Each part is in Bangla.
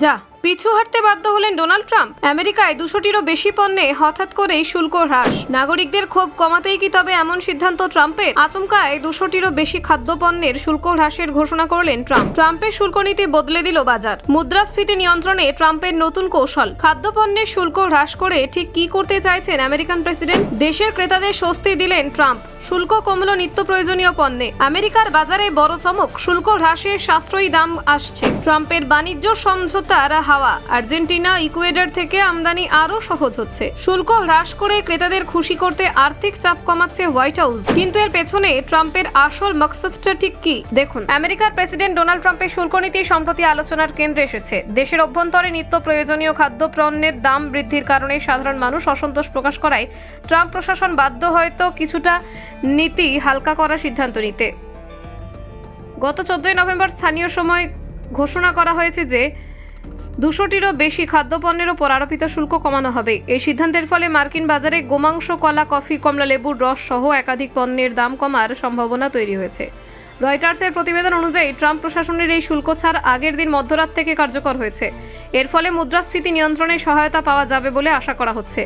যা পিছু হাঁটতে বাধ্য হলেন ডোনাল্ড ট্রাম্প। আমেরিকায় দুশোটিরও বেশি পণ্যে হঠাৎ করেই শুল্ক হ্রাস। নাগরিকদের ক্ষোভ কমাতেই কি তবে এমন সিদ্ধান্ত ট্রাম্পের? আচমকায় দুশোটিরও বেশি খাদ্যপণ্যের শুল্ক হ্রাসের ঘোষণা করলেন ট্রাম্প। ট্রাম্পের শুল্ক নীতি বদলে দিল বাজার। মুদ্রাস্ফীতি নিয়ন্ত্রণে ট্রাম্পের নতুন কৌশল। খাদ্যপণ্যের শুল্ক হ্রাস করে ঠিক কি করতে চাইছেন আমেরিকান প্রেসিডেন্ট? দেশের ক্রেতাদের স্বস্তি দিলেন ট্রাম্প। শুল্ক কমল নিত্য প্রয়োজনীয় পণ্যে। আমেরিকার বাজারে বড় চমক। শুল্ক হ্রাসের সাশ্রয়ী দাম আসছে। ট্রাম্পের বাণিজ্য সমঝোতার হাওয়া। আর্জেন্টিনা, ইকুয়েডার থেকে আমদানি আরও সহজ হচ্ছে। শুল্ক হ্রাস করে ক্রেতাদের খুশি করতে আর্থিক চাপ কমাচ্ছে হোয়াইট হাউস। কিন্তু এর পেছনে ট্রাম্পের আসল মকসদটা ঠিক কি? দেখুন, আমেরিকার প্রেসিডেন্ট ডোনাল্ড ট্রাম্পের শুল্ক নীতি সম্প্রতি আলোচনার কেন্দ্রে এসেছে। দেশের অভ্যন্তরে নিত্য প্রয়োজনীয় খাদ্য পণ্যের দাম বৃদ্ধির কারণে সাধারণ মানুষ অসন্তোষ প্রকাশ করায় ট্রাম্প প্রশাসন বাধ্য হয়তো কিছুটা নীতি হালকা করার সিদ্ধান্ত নিতে। গত চোদ্দই নভেম্বর স্থানীয় সময় ঘোষণা করা হয়েছে যে দুশোটিরও বেশি খাদ্যপণ্যের ওপর আরোপিত শুল্ক কমানো হবে। এই সিদ্ধান্তের ফলে মার্কিন বাজারে গোমাংস, কলা, কফি, কমলা লেবুর রস সহ একাধিক পণ্যের দাম কমার সম্ভাবনা তৈরি হয়েছে। রয়টার্সের প্রতিবেদন অনুযায়ী ট্রাম্প প্রশাসনের এই শুল্ক ছাড় আগের দিন মধ্যরাত থেকে কার্যকর হয়েছে। এর ফলে মুদ্রাস্ফীতি নিয়ন্ত্রণে সহায়তা পাওয়া যাবে বলে আশা করা হচ্ছে।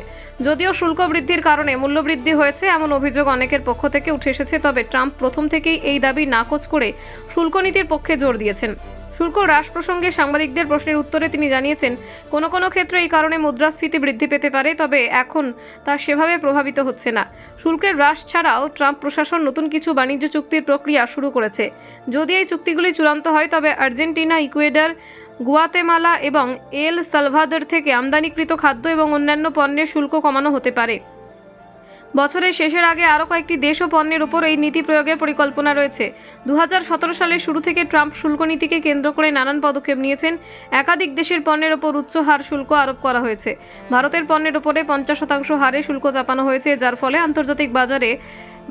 যদিও শুল্ক বৃদ্ধির কারণে মূল্যবৃদ্ধি হয়েছে এমন অভিযোগ অনেকের পক্ষ থেকে উঠে এসেছে, তবে ট্রাম্প প্রথম থেকেই এই দাবি নাকচ করে শুল্ক নীতির পক্ষে জোর দিয়েছেন। শুল্ক হ্রাস প্রসঙ্গে সাংবাদিকদের প্রশ্নের উত্তরে তিনি জানিয়েছেন, কোনো কোনো ক্ষেত্রে এই কারণে মুদ্রাস্ফীতি বৃদ্ধি পেতে পারে, তবে এখন তা সেভাবে প্রভাবিত হচ্ছে না। শুল্কের হ্রাস ছাড়াও ট্রাম্প প্রশাসন নতুন কিছু বাণিজ্য চুক্তির প্রক্রিয়া শুরু করেছে। যদি এই চুক্তিগুলি চূড়ান্ত হয়, তবে আর্জেন্টিনা, ইকুয়েডার, গুয়াতেমালা এবং এল সালভাদর থেকে আমদানিকৃত খাদ্য এবং অন্যান্য পণ্যের শুল্ক কমানো হতে পারে। বছরের শেষের আগে আরও কয়েকটি দেশ ও পণ্যের উপর এই নীতি প্রয়োগের পরিকল্পনা রয়েছে। দু হাজার সতেরো সালের শুরু থেকে ট্রাম্প শুল্ক নীতিকে কেন্দ্র করে নানান পদক্ষেপ নিয়েছেন। একাধিক দেশের পণ্যের ওপর উচ্চ হার শুল্ক আরোপ করা হয়েছে। ভারতের পণ্যের ওপরে পঞ্চাশ শতাংশ হারে শুল্ক চাপানো হয়েছে, যার ফলে আন্তর্জাতিক বাজারে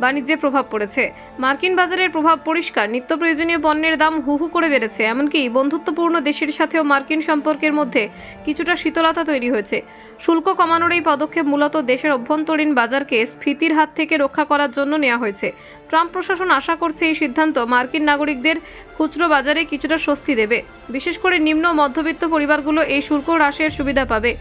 বাণিজ্যে প্রভাব পড়েছে। মার্কিন বাজারের প্রভাব পরিষ্কার, নিত্য প্রয়োজনীয় পণ্যের দাম হু হু করে বেড়েছে, এমনকি বন্ধুত্বপূর্ণ দেশের সাথেও মার্কিন সম্পর্কের মধ্যে কিছুটা শীতলতা তৈরি হয়েছে। শুল্ক কমানোর এই পদক্ষেপ মূলত দেশের অভ্যন্তরীণ বাজারকে স্ফীতির হাত থেকে রক্ষা করার জন্য নেওয়া হয়েছে। ট্রাম্প প্রশাসন আশা করছে এই সিদ্ধান্ত মার্কিন নাগরিকদের খুচরো বাজারে কিছুটা স্বস্তি দেবে। বিশেষ করে নিম্ন মধ্যবিত্ত পরিবারগুলো এই শুল্ক হ্রাসের সুবিধা পাবে।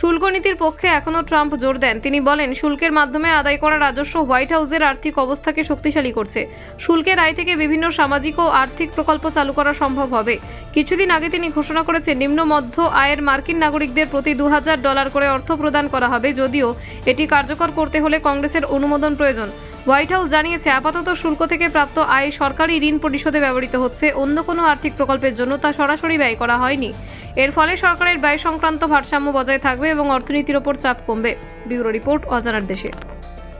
শুল্ক নীতির পক্ষে এখনও ট্রাম্প জোর দেন। তিনি বলেন, শুল্কের মাধ্যমে আদায় করা রাজস্ব হোয়াইট হাউসের আর্থিক অবস্থাকে শক্তিশালী করছে। শুল্কের আয় থেকে বিভিন্ন সামাজিক ও আর্থিক প্রকল্প চালু করা সম্ভব হবে। কিছুদিন আগে তিনি ঘোষণা করেছেন, নিম্ন মধ্য আয়ের মার্কিন নাগরিকদের প্রতি দু হাজার ডলার করে অর্থ প্রদান করা হবে, যদিও এটি কার্যকর করতে হলে কংগ্রেসের অনুমোদন প্রয়োজন। হোয়াইট হাউস জানিয়েছে, আপাতত শুল্ক থেকে প্রাপ্ত আয় সরকারি ঋণ পরিশোধে ব্যবহৃত হচ্ছে। অন্য কোনো আর্থিক প্রকল্পের জন্য তা সরাসরি ব্যয় করা হয়নি। এর ফলে সরকারের ব্যয় সংক্রান্ত ভারসাম্য বজায় থাকবে এবং অর্থনীতির ওপর চাপ কমবে। ব্যুরো রিপোর্ট অজানার দেশে।